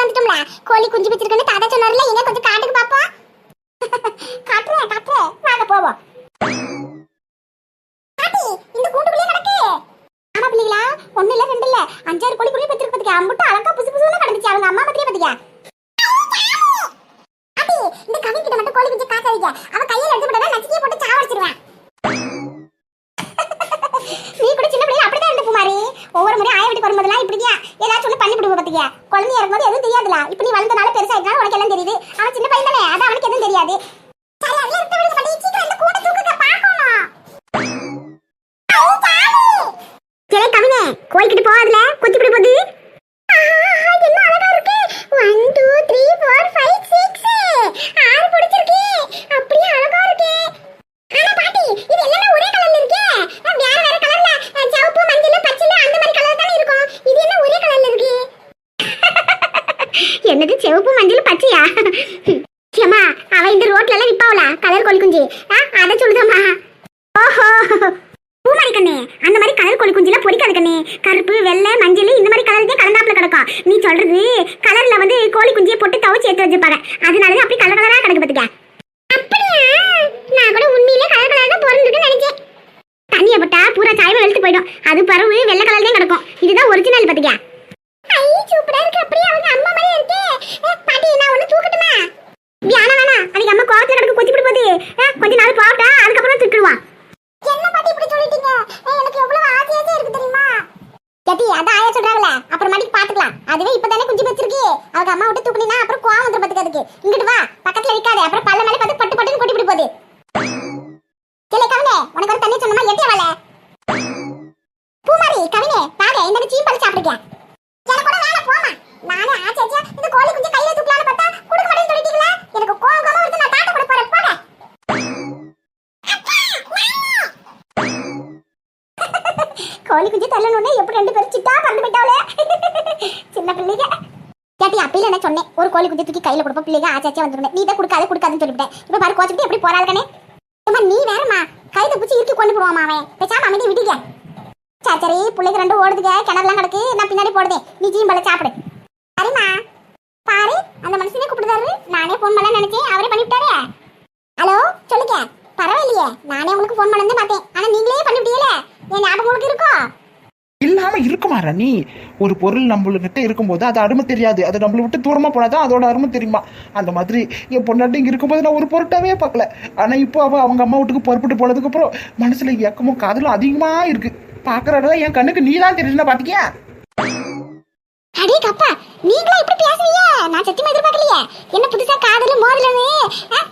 வீட்டுக்கு கோழி குஞ்சு வச்சிருக்குன்னு தாத்தா சொன்னார்ல எங்க கொஞ்சம் காட்டுக்கு பாப்போம். காட்டுறேன் காட்டுறேன். வாங்க போவோம். பாட்டி இந்த கூண்டுக்குள்ளே கிடக்கு. ஆமா பிள்ளைகளா ஒண்ணு இல்ல ரெண்டு இல்ல. அஞ்சாறு கோழி குள்ளே வச்சிருக்கு அம்புட்டு அழகா புசு புசுன்னு கிடந்துச்சு. அவங்க அம்மா பாத்தியா? பாட்டி இந்த கவி கிட்ட மட்டும் கோழி குஞ்சு காக்காதீங்க அவ கையில எடுத்து போட்டா நச்சுக்கிய போட்டு சாவடிச்சிருவேன். நீ கூட சின்ன பிள்ளைய அப்படிதான் இருந்து ஒவ்வொரு முறை ஆய வீட்டுக்கு வரும்போதெல்லாம் இப்படியா ஏதாச்சும் ஒன்று பண்ணி விடுவோம் பாத்தியா? குழந்தையா இருக்கும்போது எதுவும் தெரியாதுல. இப்ப நீ வளர்ந்தனால பெருசாயிட்டா உனக்கு எல்லாம் தெரியுது. அவன் சின்ன பையன் தானே அது அவனுக்கு எதுவும் தெரியாது. கோயிக்கிட்டு போகாதுல கொத்தி போகுது என்ன அழகா இருக்கு. One two three four five six ஆறு பிடிச்சிருக்கு அப்படியே அழகா இருக்கு ஆனா பாட்டி இது எல்லாமே ஒரே கலர்ல இருக்கே அஹ் வேற வேற கலர்ல அஹ் சிவப்பு மஞ்சள் பச்சை அந்த மாதிரி கலர் தானே இருக்கும் இது என்ன ஒரே கலர்ல இருக்கு என்னது சிவப்பு மஞ்சள் பச்சையா? ஏமா அவ இந்த ரோட்ல எல்லாம் விப்பாவல கலர் கோழி குஞ்சு. அத சொல்லுதம்மா ஓஹோ. பூமாரி கண்ணே அந்த மாதிரி கலர் கோழி குஞ்சுலாம் பொறிக்காது கண்ணே. கருப்பு வெள்ளை மஞ்சள் இந்த மாதிரி கலர் தான் கலந்தாப்புல கிடக்கும். நீ சொல்றது கலர்ல வந்து கோழி குஞ்சியை போட்டு துவச்சி எடுத்து வச்சிருப்பாங்க. அதனால அப்படி கலர் கலரா கிடக்கு பாத்துக்க அப்படியா? நான் கூட உண்மையிலே கலர் கலர் தான் பிறந்திருக்குன்னு நினைச்சேன். தண்ணியை போட்டா பூரா சாயமா வெளுத்து போயிடும். அது பறவு வெள்ளை கலர் தான் கிடக்கும். இதுதான் ஒரிஜினல் பாத்துக்க ஐ சூப்பரா இருக்கு அப்படியே அவங்க அம்மா மாதிரி இருக்கே ஏ, பாட்டி நான் ஒண்ணு தூக்கட்டுமா வியானா வேணா அதுக்கு அம்மா கோவத்துல கிடக்கு கொத்தி பிடி போகுது அஹ், கொஞ்ச நாள் போட்டா அதுக்கப்புறம் திட்டுருவான் என்ன பாட்டி இப்படி சொல்லிட்டீங்க ஏய், எனக்கு எவ்வளவு ஆசையாவே இருக்கு தெரியுமா கட்டி அதான் ஆயா சொல்றாங்கல அப்புறம் மாட்டிக்கு பாத்துக்கலாம் அதுவே இப்பதானே குஞ்சு வச்சிருக்கு அவங்க அம்மா விட்டு தூக்குனா அப்புறம் கோவம் வந்துரும் பாத்துக்க அதுக்கு இங்கிட்டு வா பக்கத்துல நிக்காத அப்புறம் பல்ல மேல பார்த்து பட்டு பட்டுன்னு கொட்டி பிடி போகுது கிளை கவினே உனக்கு ஒரு தண்ணி சொன்னமா எட்டிய வாழ பூமாரி கவினே வாங்க இந்த சீம்பல் சாப்பிடுங்க எனக்கு கூட வேலை போமா நானே ஆச்சு ஆச்சு இந்த கோழி குஞ்சு கையில தூக்கலாம்னு பார்த்தா கொடுக்க மாட்டேன்னு சொல்லிட்டீங்களா எனக்கு கோவம் கோவம் வருது நான் தாட்ட கூட போறேன் போங்க. கோழி குஞ்சு தள்ளணும்னு எப்படி ரெண்டு பேரும் சிட்டா பறந்து விட்டாலே சின்ன பிள்ளைங்க. கேட்டி அப்பையில என்ன சொன்னேன் ஒரு கோழி குஞ்சு தூக்கி கையில கொடுப்ப பிள்ளைங்க ஆச்சாச்சா வந்துருந்தேன் நீ தான் கொடுக்காது கொடுக்காதுன்னு சொல்லிவிட்டேன். இப்ப பாரு கோச்சுக்கிட்டு எப்படி போறாளுக்கனே ஏமா நீ வேறம்மா. கைதை பிடிச்சி இறுக்கி கொண்டு போவாமா அவன். பேசாம அமைதி விட்டுக்க சரி சரி பிள்ளைங்க ரெண்டு ஓடுதுங்க. கிணறுலாம் கிடக்கு. நான் பின்னாடி போடுதேன் நீ ஜீம்பல சாப்பிடு. சரிம்மா. பாரு அந்த மனுஷனே கூப்பிடுதாரு நானே ஃபோன் பண்ண நினைச்சேன். அவரே பண்ணிவிட்டாரே. ஹலோ சொல்லுங்க. பரவாயில்லையே. நானே உங்களுக்கு ஃபோன் பண்ணது பார்த்தேன். ஆனா நீங்களே பண்ணிவிட்டீங்களே என் ஞாபகம் உங்களுக்கு இருக்கோ? இல்லாம இருக்குமா ரணி ஒரு பொருள் நம்மளுக்கிட்ட இருக்கும்போது அது அருமை தெரியாது. அது நம்மளை விட்டு தூரமா போனாதான் அதோட அருமை தெரியுமா? அந்த மாதிரி என் பொண்ணாட்டி இங்க இருக்கும்போது நான் ஒரு பொருட்டாவே பார்க்கல. ஆனா இப்போ அவ அவங்க அம்மா வீட்டுக்கு புறப்பட்டு போனதுக்கு அப்புறம் மனசுல இயக்கமும் காதலும் அதிகமா இருக்கு. பாக்குறதெல்லாம் என் கண்ணுக்கு நீ தான் தெரியுதுன்னா பாத்தியா அடே கப்பா நீங்களா இப்படி பேசுவீங்க நான் சத்தியமா எதிர்பார்க்கலையே. என்ன புதுசா காதல் மோதலன்னு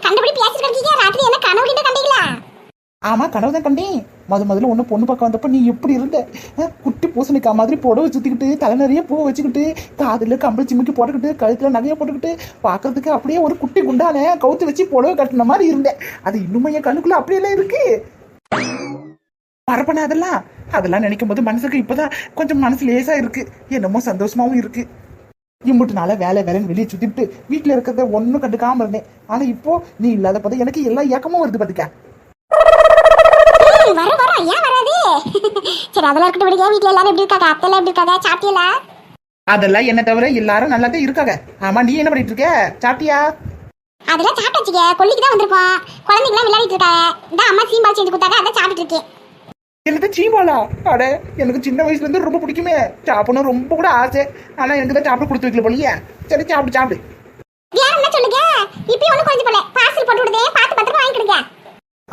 கண்டபடி பேசிட்டு இருக்கீங்க ராத்திரி என்ன கனவு கிட்ட கண்டீங்களா? ஆமா கனவு தான் கண்டேன். முத முதல்ல ஒன்று பொண்ணு பார்க்க வந்தப்ப நீ எப்படி இருந்த? குட்டி பூசணிக்கா மாதிரி புடவை சுத்திக்கிட்டு தலை நிறைய பூ வச்சுக்கிட்டு காதுல கம்பளி சிமிக்கி போட்டுக்கிட்டு கழுத்துல நகைய போட்டுக்கிட்டு பார்க்கறதுக்கு அப்படியே ஒரு குட்டி குண்டான கவுத்து வச்சு புடவை கட்டின மாதிரி இருந்தேன். அது இன்னுமே என் கண்ணுக்குள்ள அப்படியெல்லாம் இருக்கு. மறப்பன அதெல்லாம். அதெல்லாம் நினைக்கும் போது மனசுக்கு இப்பதான் கொஞ்சம் மனசு லேசா இருக்கு. என்னமோ சந்தோஷமாவும் இருக்கு. இம்புட்டு நாள வேலை வேலைன்னு வெளியே சுத்திட்டு வீட்டுல இருக்கிறத ஒன்றும் கண்டுக்காம இருந்தேன். ஆனா இப்போ நீ இல்லாத போது எனக்கு எல்லா இயக்கமும் வருது பாத்துக்க. ஏய், வர வர ஏன் வராது? சரி அதெல்லாம் இருக்கட்டும் விடுங்க. வீட்ல எல்லாரும் எப்படி இருக்காங்க? அத்தை எல்லாம் எப்படி இருக்காங்க? சாப்பிட்டீங்களா அதெல்லாம் என்ன தவிர எல்லாரும் நல்லா தான் இருக்காங்க. ஆமா நீ என்ன பண்ணிட்டு இருக்க? சாப்பிட்டியா? அதெல்லாம் சாப்பிட்டாச்சுங்க. கொல்லிக்கு தான் வந்திருக்கோம். குழந்தைங்களாம் விளையாடிட்டு இருக்காங்க. இந்த அம்மா சீம்பால் செஞ்சு கொடுத்தாங்க. அதை சாப்பிட்டு இருக்கேன். எனக்கு சீமாலா அட எனக்கு சின்ன வயசுல இருந்து ரொம்ப பிடிக்குமே. சாப்பிடணும் ரொம்ப கூட ஆசை. ஆனா எனக்கு தான் சாப்பிட கொடுத்து வைக்கல போலியே. சரி சாப்பிடு சாப்பிடு.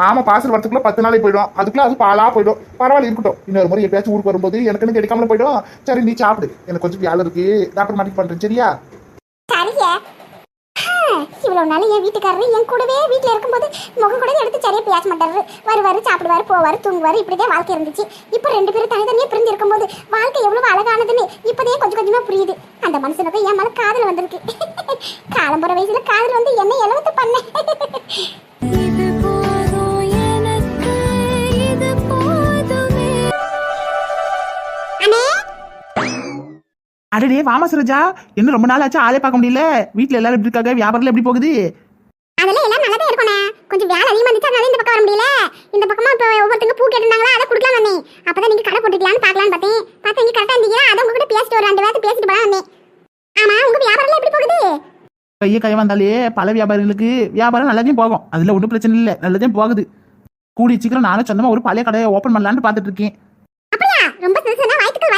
ஆமா பார்சல் வரதுக்குள்ள பத்து நாளைக்கு போயிடும். அதுக்குள்ள அது பாலா போயிடும். பரவாயில்ல இருக்கட்டும். இன்னொரு முறை எப்பயாச்சும் ஊருக்கு வரும்போது எனக்குன்னு கிடைக்காமல போயிடும். சரி நீ சாப்பிடு. எனக்கு கொஞ்சம் வேலை இருக்கு. டாக்டர் மாட்டிக்கு பண்றேன். சரியா? இவ்வளவு நாள் என் வீட்டுக்காரரு என் கூடவே வீட்டில் இருக்கும்போது முகம் கூட எடுத்து சரியாக பேச மாட்டாரு. வருவாரு சாப்பிடுவாரு போவார் தூங்குவாரு. இப்படிதான் வாழ்க்கை இருந்துச்சு. இப்போ ரெண்டு பேரும் தனித்தனியாக பிரிஞ்சு இருக்கும்போது வாழ்க்கை எவ்வளவு அழகானதுன்னு இப்போதே கொஞ்சம் கொஞ்சமா புரியுது. அந்த மனுஷனுக்கு என் மன காதல் வந்திருக்கு. காலம்புற வயசுல காதல் வந்து என்ன இலவத்து பண்ணேன். அடடே வாமா சரோஜா. இன்னும் ரொம்ப நாள் ஆச்சு ஆளே பார்க்க முடியல. வீட்ல எல்லாரும் எப்படி இருக்காங்க? வியாபாரம் எப்படி போகுது? அதெல்லாம் எல்லாம் நல்லதா இருக்கணே கொஞ்சம் வேலை அதிகமா இருந்துச்சு அதனால இந்த பக்கம் வர முடியல. இந்த பக்கமா இப்போ ஒவ்வொருத்தங்க பூ கேட்டிருந்தாங்களா? அதை கொடுக்கலாம் வந்தேன். அப்பதான் நீங்க கடை போட்டுக்கலாம்னு பார்க்கலாம்னு பார்த்தேன். பார்த்தா இங்க கரெக்டா இருந்தீங்க அதை உங்ககிட்ட பேசிட்டு ஒரு ரெண்டு வாரத்தை பேசிட்டு போலாம் வந்தேன். ஆமா உங்க வியாபாரம் எப்படி கையை கை வந்தாலே பல வியாபாரிகளுக்கு வியாபாரம் நல்லதையும் போகும். அதுல ஒன்றும் பிரச்சனை இல்லை. நல்லதையும் போகுது. கூடி சீக்கிரம் நானும் சொந்தமா ஒரு பழைய கடையை ஓப்பன் பண்ணலான்னு பார்த்துட்டு இருக்கேன் அப்படியா ரொம்ப சிறுசனா வாழ்த்துக்கள்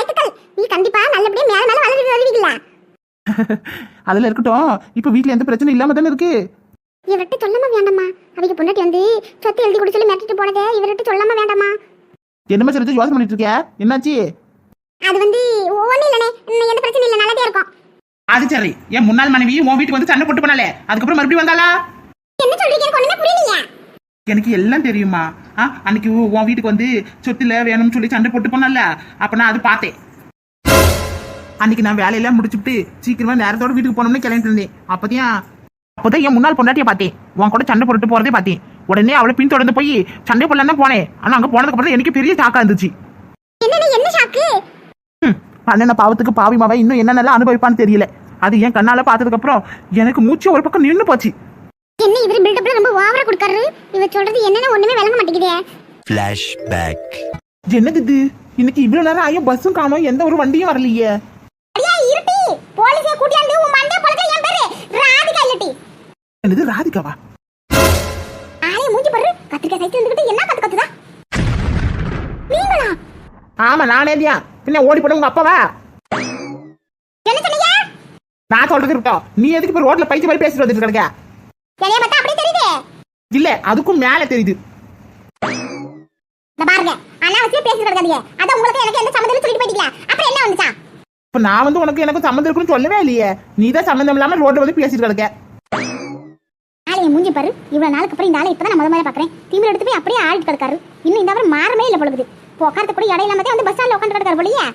வாழ்த்துக்கள் நீ கண்டிப்பா நல்லபடியா மேல மேல வளர்ந்து வருவீங்களா? அதுல இருக்கட்டும். இப்போ வீட்ல எந்த பிரச்சனையும் இல்லாம தானே இருக்கு? இவர்கிட்ட சொல்லாம வேண்டாமா அவங்க பொண்டாட்டி வந்து சொத்து எழுதி கொடுத்து சொல்லி மிரட்டிட்டு போனதே இவர்கிட்ட சொல்லாம வேண்டாமா என்னமா சரி யோசனை பண்ணிட்டு இருக்கியா? என்னாச்சு? அது வந்து ஒண்ணு இல்லனே எந்த பிரச்சனையும் இல்ல. நல்லதே இருக்கும். அது சரி. என் முன்னாள் மனைவி உன் வீட்டுக்கு வந்து சண்டை போட்டு போனாலே. அதுக்கப்புறம் மறுபடியும் வந்தாளா? என்ன சொல்றீங்க? எனக்கு ஒண்ணுமே புரியலையே. எனக்கு எல்லாம் தெரியுமா அன்னைக்கு உன் வீட்டுக்கு வந்து சொத்துல வேணும்னு சொல்லி சண்டை போட்டு போனல அப்ப நான் அது பார்த்தேன். அன்னைக்கு நான் வேலையெல்லாம் முடிச்சுட்டு சீக்கிரமா நேரத்தோட வீட்டுக்கு போனோம்னு கிளம்பிட்டு இருந்தேன். அப்பதான் அப்போதான் என் முன்னாள் பொண்டாட்டியை பார்த்தேன். உன் கூட சண்டை போட்டு போறதே பார்த்தேன். உடனே அவளை பின்தொடர்ந்து போய் சண்டை போடலாம் தான் போனேன். ஆனா அங்க போனதுக்கு அப்புறம் தான் எனக்கு பெரிய இருந்துச்சு. ஷாக்கு ம், பண்ணின பாவத்துக்கு பாவி மாவன் இன்னும் என்னென்னலாம் அனுபவிப்பான்னு தெரியல. அது என் கண்ணால பார்த்ததுக்கு அப்புறம் எனக்கு மூச்சு ஒரு பக்கம் நின்னு போச்சு. என்ன இவர் பில்டப்ல ரொம்ப ஓவரா கொடுக்காரு? இவர் சொல்றது என்னன்னு ஒண்ணுமே விளங்க மாட்டேங்குதே. Flashback. என்னது இது? இன்னைக்கு இவ்வளவு நேரம் ஆயும் பஸ்ஸும் காணோம். எந்த ஒரு வண்டியும் வரலையே. போலீஸே கூட்டியாந்து உன் மண்டே பொளக்க என் பேரு ராதிகா இல்லட்டி. என்னது ராதிகாவா? ஆளே மூஞ்சி பாரு கத்திரிக்காய் சைக்கிள் இருந்துகிட்டு என்ன கத்து கத்துதா? நீங்களா ஆமா நானே தியா பின்ன ஓடி போட உங்க அப்பாவா? என்ன சொன்னீங்க? நான் சொல்றது இருக்கட்டும். நீ எதுக்கு இப்ப ரோட்ல பைத்திய மாதிரி பேசிட்டு வந்துட்டு கிடக்க என்னைய பார்த்தா அப்படியே தெரியுது. இல்ல அதுக்கும் மேல தெரியுது இந்த பாருங்க அனாவசியம் பேசிட்டு இருக்காதீங்க அதான் உங்களுக்கு எனக்கு எந்த சம்மந்தம் சொல்லிட்டு போயிட்டீங்களா அப்புறம் என்ன வந்துச்சா இப்ப நான் வந்து உனக்கு எனக்கு சம்மந்தம் இருக்குன்னு சொல்லவே இல்லையே. நீ தான் சம்மந்தம் இல்லாம ரோட்ல வந்து பேசிட்டு கிடக்க. ஆளைய மூஞ்சி பாரு. இவ்வளவு நாளுக்கு அப்புறம் இந்த ஆளை இப்பதான் நான் முத முதல்ல பாக்குறேன். திமிர் எடுத்து போய் அப்படியே ஆடிட்டு கிடக்காரு. இன்னும் இந்த அவர் மாறமே இல்ல பொழுது உட்காரத்து கூட இடம் இல்லாம வந்து பஸ் ஸ்டாண்ட்ல உட்காந்து கிடக்காரு போலயே.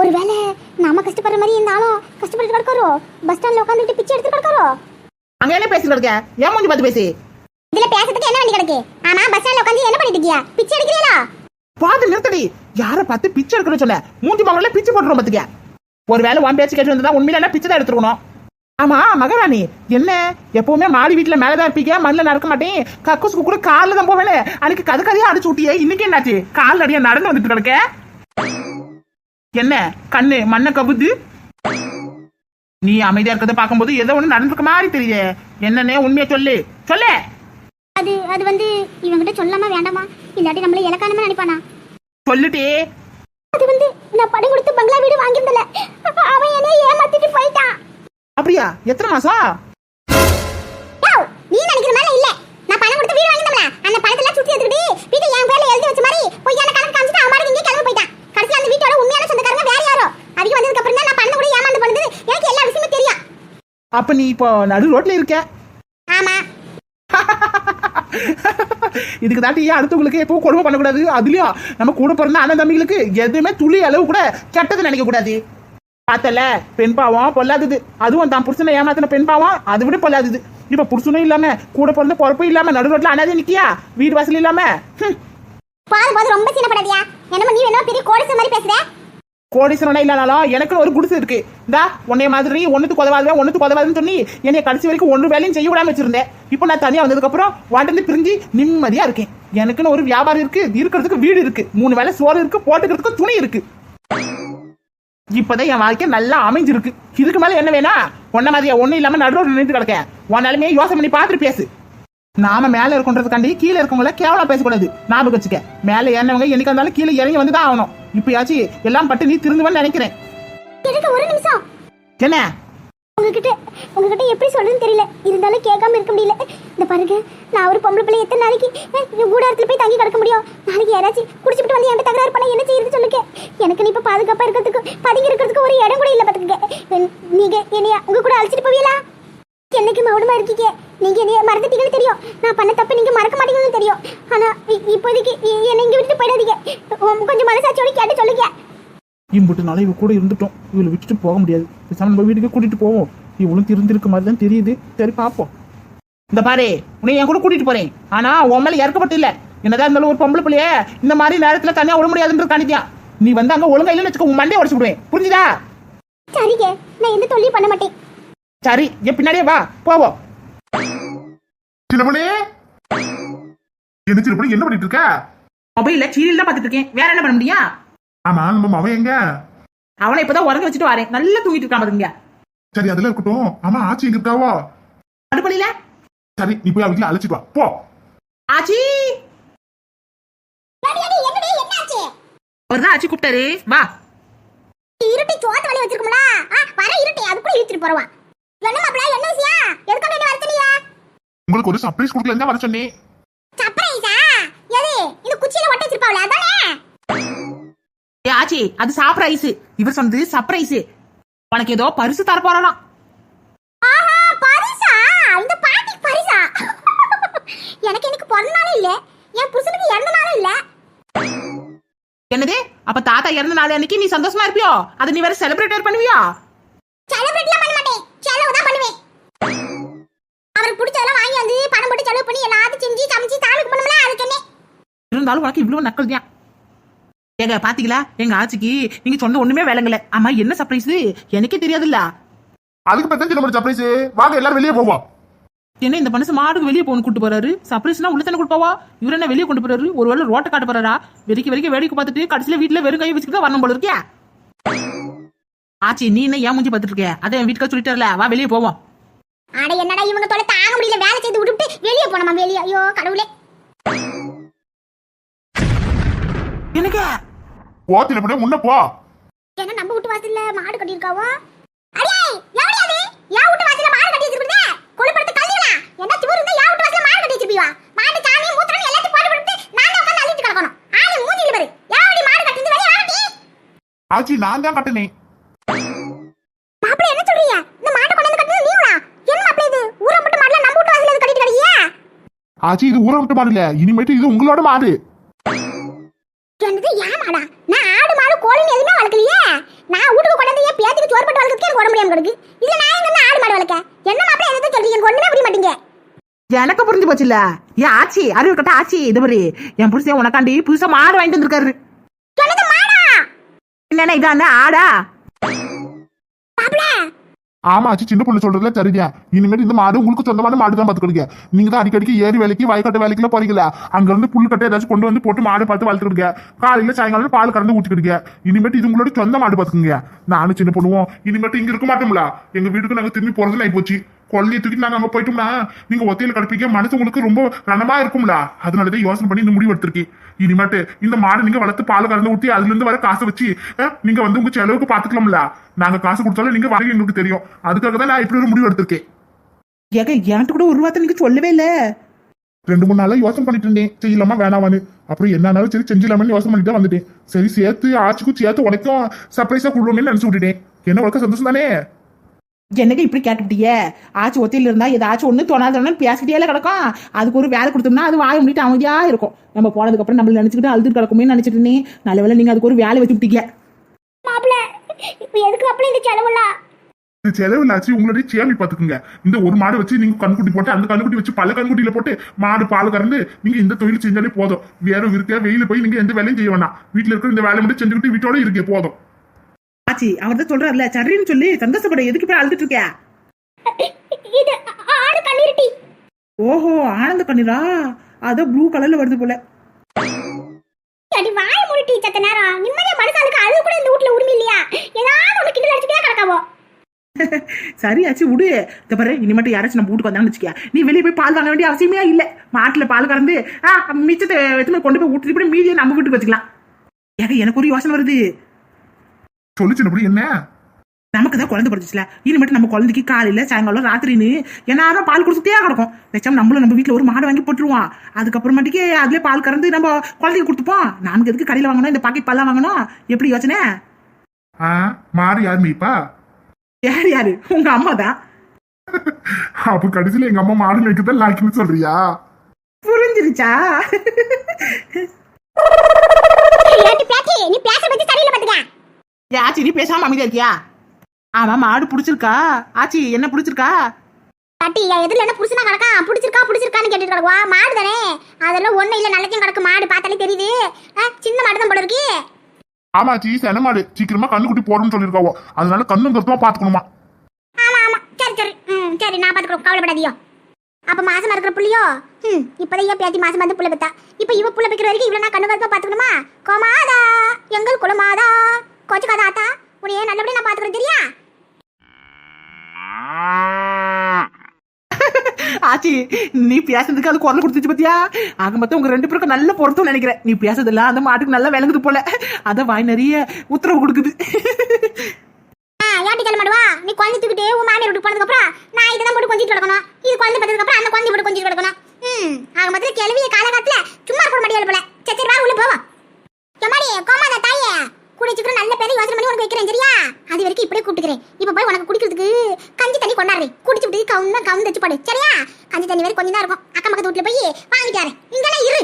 ஒருவேளை நாம கஷ்டப்படுற மாதிரி இருந்தாலும் கஷ்டப்பட்டு கிடக்காரோ? பஸ் ஸ்டாண்ட்ல உட்காந்துட்டு பிச்சை எடுத்து கிடக்காரோ? அங்க என்ன பேசிட்டு கிடக்க? ஏன் மூஞ்சி பார்த்து பேசி. இதுல பேசுறதுக்கு என்ன வேண்டி கிடக்கு? ஆமா பஸ் ஸ்டாண்ட்ல உட்காந்து என்ன பண்ணிட்டு இருக்கியா? பிச்சை எடுக்கிறீங்களா? பாத்து நிறுத்தடி. யார பார்த்து பிச்சை எடுக்கணும்னு சொன்ன? மூஞ்சி மகள பிச்சை போட்டுரும் பாத்துக்க ஒருவேளை உன் பேச்சு கேட்டு வந்தா உண்மையில என்ன பிச்சை தான் எடுத்துருக்கணும்? ஆமா மகராணி. என்ன? எப்பவுமே மாடி வீட்டுல மேலதான் இருப்பீங்க மண்ணில் நடக்க மாட்டேன். கக்கூசுக்கு கூட காலில் தான் போவேன். அன்னைக்கு கதை கதையா அடிச்சு விட்டியே இன்னைக்கு என்னாச்சு? கால் அடியா நடந்து வந்துட்டு கிடக்க? என்ன? கண்ணு மண்ணை கவுது? நீ அமைதியா இருக்கிறத பார்க்கும்போது ஏதோ ஒண்ணு நடந்திருக்க மாதிரி தெரியுது. என்னன்னே உண்மையை சொல்லு. சொல்லு! அது அது வந்து இவங்கிட்ட சொல்லாம வேண்டாமா? இல்லாட்டி நம்மள இலக்கானமா நினைப்பானா? சொல்லுட்டே அது வந்து நான் பணம் கொடுத்து பங்களா வீடு வாங்கியிருந்தல அவன் என்னைய ஏமாத்திட்டு போயிட்டான். அப்படியா? எத்தனை மாசம் நீ நினைக்கிற மாதிரி இல்ல. நான் பணம் கொடுத்து வீடு வாங்கினோம்ல அந்த பணத்துல சுத்தி எடுத்துக்கிட்டு வீட்டை என் பேர்ல எழுதி வச்ச மாதிரி பொய்யான கணக்கு காமிச்சிட்டு அவன் பாட்டுக்கு இங்கே கிளம்பி போயிட்டான். கடைசி அந்த வீட்டோட உண்மையான சொந்தக்காரங்க வேற யாரோ. வந்ததுக்கு அப்புறம் தான் நான் பண்ண கூட ஏமாந்து பண்ணுது எனக்கு எல்லா விஷயமும் தெரியும். அப்ப நீ இப்போ நடு ரோட்ல இருக்க ஆமா இதுக்கு ஏன் அடுத்தவங்களுக்கு எப்பவும் கொடுமை பண்ணக்கூடாது? அதுலயும் நம்ம கூட பிறந்த அண்ணன் தம்பிகளுக்கு எதுவுமே துளி அளவு கூட கெட்டது நினைக்க கூடாது பார்த்தல? பெண் பாவம் பொல்லாதது. அதுவும் தான் புருஷனை ஏமாத்தின பெண் பாவம் அதை விட பொல்லாதது. இப்ப புருஷனும் இல்லாம கூட பிறந்த பொறுப்பும் இல்லாம நடு ரோட்ல அனாதே நிக்கியா? வீடு வாசல் இல்லாம? ஹம், பாது பாது ரொம்ப சீனப்படாதியா? என்னமோ நீ என்ன பெரிய கோடச மாதிரி பேசுற. கோடீஸ்வரனா இல்லனாலும் எனக்கு ஒரு குடிசை இருக்கு. இந்தா உன்னைய மாதிரி ஒண்ணுக்கு உதவாது ஒண்ணுக்கு உதவாதுன்னு சொல்லி என்னைய கடைசி வரைக்கும் ஒன்று வேலையும் செய்ய விடாம வச்சிருந்தேன். இப்போ நான் தனியா வந்ததுக்கு அப்புறம் வாட்டிருந்து பிரிஞ்சு நிம்மதியா இருக்கேன். எனக்குன்னு ஒரு வியாபாரம் இருக்கு இருக்கிறதுக்கு வீடு இருக்கு மூணு வேளை சோறு இருக்கு போட்டுக்கிறதுக்கு துணி இருக்கு. இப்பதான் என் வாழ்க்கை நல்லா அமைஞ்சிருக்கு. இதுக்கு மேல என்ன வேணா? உன்ன மாதிரியா ஒன்னும் இல்லாம நடுவில் நின்று கிடக்கேன். உன்னாலுமே யோசனை பண்ணி பார்த்துட்டு பேசு. நாம மேல இருக்கன்றதுக்காண்டி கீழே இருக்கவங்கள கேவலம் பேசக்கூடாது. ஞாபகம் வச்சுக்க. மேல ஏறினவங்க என்னைக்கு இருந்தாலும் கீழே இறங்கி வந்து தான் ஆகணும். இப்பயாச்சும் எல்லாம் பட்டு நீ திருந்துவன்னு நினைக்கிறேன். எனக்கு ஒரு நிமிஷம்? என்ன? உங்ககிட்ட உங்ககிட்ட எப்படி சொல்றதுன்னு தெரியல. இருந்தாலும் கேட்காம இருக்க முடியல. இந்த பாருங்க நான் ஒரு பொம்பளை பிள்ளை எத்தனை நாளைக்கு கூடாரத்துல போய் தங்கி கிடக்க முடியும்? நாளைக்கு யாராச்சும் குடிச்சிட்டு வந்து என்கிட்ட தகராறு பண்ண என்ன செய்யுது சொல்லுங்க. எனக்கு இப்ப பாதுகாப்பா இருக்கிறதுக்கு பதுங்கி இருக்கிறதுக்கு ஒரு இடம் கூட இல்ல பாத்துக்கங்க. நீங்க என்னைய உங்க கூட அழைச்சிட்டு போவீங்களா? என்னைக்கு மௌனமா இருக்கீங்க? நீங்க என்னைய மறந்துட்டீங்கன்னு தெரியும். நான் பண்ண தப்பு நீங்க மறக்க மாட்டீங்கன்னு தெரியும். ஆனா இப்போதைக்கு என்னை இங்க விட்டு போயிடாதீங்க. கொஞ்சம் மனசாட்சியோட கேட்டு சொல்லுங்க. இம்புட்டு நாளை இவ கூட இருந்துட்டோம். இவளை விட்டுட்டு போக முடியாது. பேசாம நம்ம வீட்டுக்கு கூட்டிட்டு போவோம். இவளும் திருந்திருக்க மாதிரி தான் தெரியுது. சரி பாப்போம் இந்த பாரு உன்னை என் கூட கூட்டிட்டு போறேன். ஆனா உன் மேல இறக்கப்பட்டு இல்ல. என்னதான் இருந்தாலும் ஒரு பொம்பளை பிள்ளைய இந்த மாதிரி நேரத்துல தனியா விட முடியாதுன்ற காணித்தியான் நீ வந்து அங்க ஒழுங்கா இல்லைன்னு வச்சுக்கோ உன் மண்டையை உடச்சு விடுவேன். புரிஞ்சுதா? சரிங்க நான் எந்த தொல்லையும் பண்ண மாட்டேன். சரி என் பின்னாடியே வா. போவோம். சின்னப்பனே என்ன சின்னப்பனே என்ன பண்ணிட்டு இருக்க? மொபைல்ல சீரியல் தான் பாத்துட்டு இருக்கேன். வேற என்ன பண்ண முடியும் ஆமா நம்ம மவன் எங்க? அவனை இப்பதான் உறங்க வச்சுட்டு வரேன். நல்லா தூங்கிட்டு இருக்கான் பாருங்க சரி அதெல்லாம் இருக்கட்டும். ஆமா ஆச்சி எங்க இருக்காவா? அடுப்படியில சரி நீ போய் அவங்கள அழைச்சிட்டு வா. போ. ஆச்சி? அவர் தான் ஆச்சி? கூப்பிட்டாரு. வா. இருட்டி சோத்து வலி வச்சிருக்கும்ல? வர இருட்டி. அதுக்குள்ள இழுத்துட்டு போறவா. என்ன மாப்பிள என்ன விஷயம்? எதுக்கு வரச்சனியா உங்களுக்கு ஒரு சர்ப்ரைஸ் கொடுக்கல தான் வர சொன்னேன். சர்ப்ரைஸா எது? இந்த குச்சியில ஒட்ட வச்சிருப்பாவல அதானே? ஏ ஆச்சி அது சர்ப்ரைஸ் இவர் சொன்னது சர்ப்ரைஸ் உனக்கு ஏதோ பரிசு தர போறாராம் ஆஹா பரிசா? இந்த பாட்டி பரிசா? எனக்கு எனக்கு பிறந்த நாளும் இல்ல. என் புருஷனுக்கு இறந்த நாளும் இல்ல. என்னது? அப்ப தாத்தா இறந்த நாள் அன்னைக்கு நீ சந்தோஷமா இருப்பியோ? அதை நீ வேற செலிப்ரேட் பண்ணுவியா? செலிபிரிட்டியா பண்ண மாட்டேன் செலவு தான் பண்ணுவேன் அவருக்கு பிடிச்சதெல்லாம் வாங்கி வந்து பணம் போட்டு செலவு பண்ணி எல்லாத்தையும் செஞ்சு சமைச்சு சாமிக்கு பண்ணும்ல அது சொன்னேன் இருந்தாலும் உனக்கு இவ்வளவு நக்கல் தான். ஏங்க பாத்தீங்களா? எங்க ஆச்சிக்கு நீங்க சொன்ன ஒண்ணுமே விளங்கல. ஆமா என்ன சர்ப்ரைஸ் எனக்கே தெரியாதுல்ல. அதுக்கு பத்தி சின்ன சர்ப்ரைஸ் வாங்க எல்லாரும் வெளியே போவோம். என்ன இந்த மனுஷன் மாடுக்கு வெளியே போகணும் கூட்டு போறாரு? சர்ப்ரைஸ்னா உள்ள தானே கொடுப்பாவா இவர் என்ன வெளியே கொண்டு போறாரு? ஒருவேளை ரோட்டை காட்ட போறாரா? வெறிக்க வெறிக்க வேடிக்கை பார்த்துட்டு கடைசியில வீட்டுல வெறும் கையை வச்சுக்கிட்டு வரணும் போல இருக்கியா ஆச்சி நீ என்ன ஏன் மூஞ்சி பார்த்துட்டு இருக்க? அதை என் வீட்டுக்கு சொல்லிட்டார்ல. வா வெளியே போவோம். அட என்னடா இவங்க தொலை தாங்க முடியல. வேலை செய்து விட்டுட்டு வெளியே போனோமா வெளியே? ஐயோ கடவுளே. எனக்கு ஓத்தில போய் முன்ன போ. என்ன நம்ம வீட்டு வாசல்ல மாடு கட்டியிருக்காவோ? அடே எவடி அது? வீட்டு வாசல்ல மாடு கட்டி வச்சிருக்குது கொழுப்படுத்து கல்லிடா என்ன திமிரு இருந்தா என் வீட்டு வாசல்ல மாடு கட்டி வச்சிருப்பீவா? மாடு சாணி மூத்திரம் எல்லாத்தையும் போட்டு போட்டு நான் தான் உட்கார்ந்து அள்ளிட்டு கிடக்கணும். ஆளு மூஞ்சில பாரு. எவடி மாடு கட்டி வெளியே வாடி ஆச்சி நான் தான் கட்டினேன். மாப்பிள்ளை என்ன சொல்றீங்க? இந்த மாட்டை கொண்டு வந்து கட்டினது நீங்களா? என்ன மாப்பிள்ளை இது? ஊரை மட்டும் மாடல நம்ம வீட்டு வாசல்ல கட்டிட்டு கிடக்கியா ஆச்சி இது ஊரை விட்டு மாடு இல்ல. இனிமேட்டு இது உங்களோட மாடு என்னது ஏன் மாடா நான் ஆடு மாடு கோழின்னு எதுவுமே வளர்க்கலையே நான் வீட்டுக்கு கொண்டு வந்து என் பேத்துக்கு சோறு போட்டு வளர்க்கறதுக்கு எனக்கு உடம்பு முடியாம கிடக்கு இதுல நான் எங்க இருந்து ஆடு மாடு வளர்க்க என்ன மாப்பிள்ளை எதை சொல்றீங்க எனக்கு ஒண்ணுமே புரிய மாட்டீங்க போச்சுல்ல ஏன் ஆச்சி அறிவு கட்ட ஆச்சி இது மாதிரி. என் புருஷன் உனக்காண்டி புதுசா மாடு வாங்கிட்டு வந்திருக்காரு. என்னன்னா இதான் ஆடா? ஆமா ஆச்சி சின்ன பொண்ணு சொல்றதுல சரிங்க இனிமேட்டு இந்த மாடு உங்களுக்கு சொந்தமான மாடு தான் பாத்துக்கிடுங்க நீங்க தான் அடிக்கடிக்கு ஏரி வேலைக்கு வயக்காட்டு வேலைக்குலாம் போறீங்களா அங்க இருந்து புல் கட்டை ஏதாச்சும் கொண்டு வந்து போட்டு மாடு பார்த்து வளர்த்துக்கிடுங்க. காலையில சாயங்காலம் பால் கறந்து ஊற்றிக்கிடுங்க இனிமேட்டு இது உங்களோட சொந்த மாடு பாத்துக்குங்க. நானும் சின்ன பொண்ணுவோம் இனிமேட்டு இங்க இருக்க மாட்டோம்ல. எங்க வீட்டுக்கு நாங்க திரும்பி போறதுல போச்சு கொள்ளையை தூக்கி நாங்க அங்க போயிட்டோம்னா நீங்க ஒத்தையில கிடப்பீங்க மனசு உங்களுக்கு ரொம்ப ரணமா இருக்கும்ல. அதனாலதான் யோசனை பண்ணி இந்த முடிவு எடுத்திருக்கேன் இனிமேட்டு இந்த மாடு நீங்க வளர்த்து பால் கறந்து ஊத்தி அதுல இருந்து வர காசை வச்சு நீங்க வந்து உங்க செலவுக்கு பாத்துக்கலாம்ல. நாங்க காசு கொடுத்தாலும் நீங்க வாங்கி எங்களுக்கு தெரியும். அதுக்காக தான் நான் இப்படி ஒரு முடிவு எடுத்திருக்கேன். ஏங்க என்கிட்ட கூட ஒரு வார்த்தை நீங்க சொல்லவே இல்ல. ரெண்டு மூணு நாளா யோசனை பண்ணிட்டு இருந்தேன். செய்யலாமா வேணாமான்னு. அப்புறம் என்னன்னாலும் சரி செஞ்சிடலாமன்னு யோசனை பண்ணிட்டு வந்துட்டேன். சரி சேர்த்து ஆச்சுக்கும் சேர்த்து உனக்கும் சர்ப்ரைஸா கொடுவோம்னு நினைச்சு விட்டுட்டேன். என்ன உனக்கு சந்தோஷம் தானே? என்னங்க இப்படி கேட்டுட்டீங்க ஆச்சு ஒத்தையில இருந்தா ஏதாச்சும் ஒண்ணு தோணாதோன்னு பேசிட்டே கிடக்கும். அதுக்கு ஒரு வேலை கொடுத்தோம்னா அது வாய முடிட்டு அமைதியா இருக்கும். நம்ம போனதுக்கு அப்புறம் நம்மள நினைச்சுக்கிட்டு அழுதுட்டு கிடக்குமே நினைச்சிட்டு நல்ல வேளை நீங்க அதுக்கு ஒரு வேலை வச்சு விட்டீங்க. மாப்பிள்ளை இப்போ எதுக்கு மாப்பிள்ளை இந்த செலவுலாம் இது செலவு ஆச்சு உங்களுடைய சேமி பாத்துக்குங்க இந்த ஒரு மாடு வச்சு நீங்க கண்ணுக்குட்டி போட்டு அந்த கண்ணுக்குட்டி வச்சு பல கண்ணுக்குட்டியில போட்டு மாடு பால் கறந்து நீங்க இந்த தொழில் செஞ்சாலே போதும். வேற இருக்க வெயில போய் நீங்க எந்த வேலையும் செய்ய வேண்டாம் வீட்டுல இருக்கிற இந்த வேலை மட்டும் செஞ்சுக்கிட்டு வீட்டோட இருக்கே போதும். ஆச்சி அவர் தான் சொல்றாருல சரின்னு சொல்லி சந்தோஷப்பட எதுக்கு போய் அழுதுட்டு இருக்க? இது ஆ- ஆடு கண்ணீர்ட்டி. ஓஹோ ஆனந்த கண்ணீரா? அதான் ப்ளூ கலர்ல வருது போல. அடி வாய மூடிட்டி சத்த நேரம். நிம்மதியா மனுஷாளுக்கு அழுது கூட இந்த வீட்ல உரிமை இல்லையா? ஏதாவது ஒண்ணு கிண்டல் அடிச்சுட்டே கிடக்காவோ? சரி ஆச்சு விடு. இந்த பாரு இனிமேட்டு யாராச்சும் நம்ம வீட்டுக்கு வந்தாங்கன்னு வச்சுக்க நீ வெளியே போய் பால் வாங்க வேண்டிய அவசியமே இல்ல. மாட்டுல பால் கறந்து ஆ மிச்சத்தை எடுத்துன்னு கொண்டு போய் விட்டுட்டு மீதியை நம்ம வீட்டுக்கு வச்சுக்கலாம். ஏங்க எனக்கு ஒரு யோசனை வருது. சொல்லிச்சுனப்படி என்ன? நமக்கு தான் குழந்தை பிடிச்சிச்சுல இனிமேட்டு நம்ம குழந்தைக்கு காலையில சாயங்காலம் ராத்திரின்னு என்னாரும் பால் கொடுத்துட்டே கிடக்கும். வச்சா நம்மளும் நம்ம வீட்டுல ஒரு மாடு வாங்கி போட்டுருவோம். அதுக்கப்புறமாட்டிக்கு அதுலயே பால் கறந்து நம்ம குழந்தைக்கு கொடுத்துப்போம். நமக்கு எதுக்கு கடையில வாங்கணும்? இந்த பாக்கெட் பால்லாம் வாங்கணும்? எப்படி யோசனை? ஆ மாடு யார் மீப்பா யார் யாரு? உங்க அம்மா தான். அப்ப கடைசியில எங்க அம்மா மாடு மேய்க்கதான் லாய்க்குன்னு சொல்றியா? புரிஞ்சிருச்சா? நீ பேச பத்தி சரியில்லை பாத்துக்க. ஏ ஆச்சி நீ பேசாம அமைதியா இருக்கியா? ஆமா மாடு பிடிச்சிருக்கா? ஆச்சி என்ன பிடிச்சிருக்கா? பாட்டி என் எதிரில் என்ன புருஷனா கிடக்கா பிடிச்சிருக்கா பிடிச்சிருக்கான்னு கேட்டுட்டு கிடக்குவா மாடு தானே? அதெல்லாம் ஒண்ணும் இல்ல நல்லத்தையும் கிடக்கு. மாடு பார்த்தாலே தெரியுது. சின்ன மாடு தான் போல இருக்கு. ஆமாச்சி சென மாடு. சீக்கிரமா கண்ணுக்குட்டி போடணும்னு சொல்லியிருக்காவோ. அதனால கண்ணும் கருத்துமா பாத்துக்கணுமா? ஆமா ஆமா. சரி சரி. ம் சரி நான் பாத்துக்கிறோம் கவலைப்படாதியோ. அப்ப மாசமா இருக்கிற புள்ளியோ? ம் இப்பதான் ஏன் பேத்தி மாசமா வந்து புள்ள பெத்தா. இப்ப இவ புள்ள பெக்கிற வரைக்கும் இவ்வளவு நான் கண்ணு கருப்பா பாத்துக்கணுமா? கோமாதா எங்கள் குலமாதா. கோச்சுக்காதா ஆத்தா. உன்னைய நல்லபடியா நான் பாத்துக்கிறேன் தெரியா? ஆச்சி நீ பேசுறதுக்கு அது குரல் கொடுத்துச்சு பத்தியா? ஆக மொத்தம் உங்க ரெண்டு பேருக்கும் நல்ல பொருத்தம் நினைக்கிறேன். நீ பேசுறதுல அந்த மாட்டுக்கு நல்லா விளங்குது போல. அத வாய் நிறைய உத்தரவு கொடுக்குது. ஆ, ஏன்டி சொல்ல மாட்டுவா நீ குழந்தை தூக்கிட்டு உன் மாமியார் வீட்டுக்கு போனதுக்கு அப்புறம் நான் இதெல்லாம் போட்டு கொஞ்சிட்டு கிடக்கணும். இது குழந்தை பார்த்ததுக்கு அப்புறம் அந்த குழந்தை போட்டு கொஞ்சிட்டு கிடக்கணும். ம் ஆக மொத்தம் கிளவிய காலகாலத்துல சும்மா போட மாட்டேன் போல. சரி சரி வா உள்ள போவோம் எம்மாடி கோமாத தாயே. கூடிய சீக்கிரம் நல்ல பேரை யோசனை பண்ணி உனக்கு வைக்கிறேன் சரியா? அது வரைக்கும் இப்படியே கூப்பிட்டுக்கிறேன். இப்போ போய் உனக்கு குடிக்கிறதுக்கு கஞ்சி தண்ணி கொண்டாடுறேன். குடிச்சு விட்டு கவுன்னு கவுந்து வச்சு போடு சரியா? கஞ்சி தண்ணி வேற கொஞ்சம் தான் இருக்கும். அக்கம் பக்கத்து வீட்டில் போய் வாங்கிட்டாரு இங்கெல்லாம் இரு.